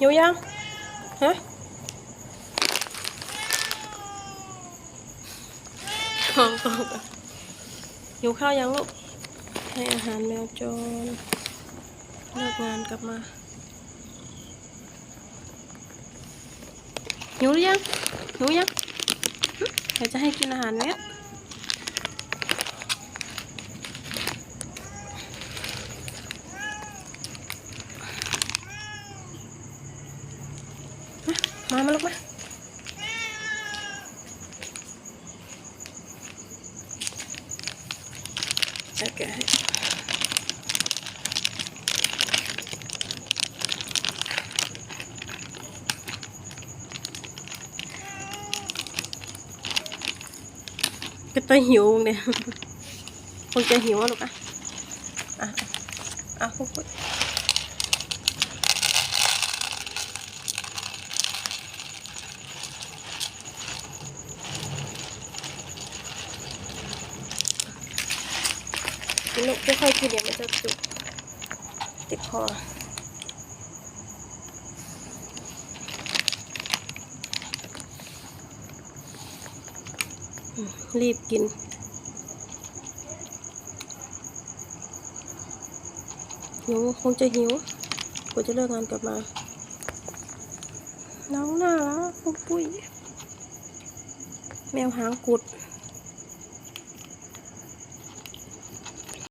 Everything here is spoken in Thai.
หิวยังฮะกองกองกองหิวข้าวยังลูกให้อาหารแมวจรเลิกงานกลับมาหิวหรือยังหิวยังหึใครจะให้กินอาหารเม็ด มามาลูกมาโอเคให้ก็ต้องหิวเนี่ยคงจะหิวอะลูกอะอะอะพูด กินลูกค่อยๆกินเดี๋ยวมันจะจุกติดคอรีบกิน หิว คงจะหิวกว่าจะเลิกงานกลับมา น้องน่ารักปุ้ย แมวหางกุด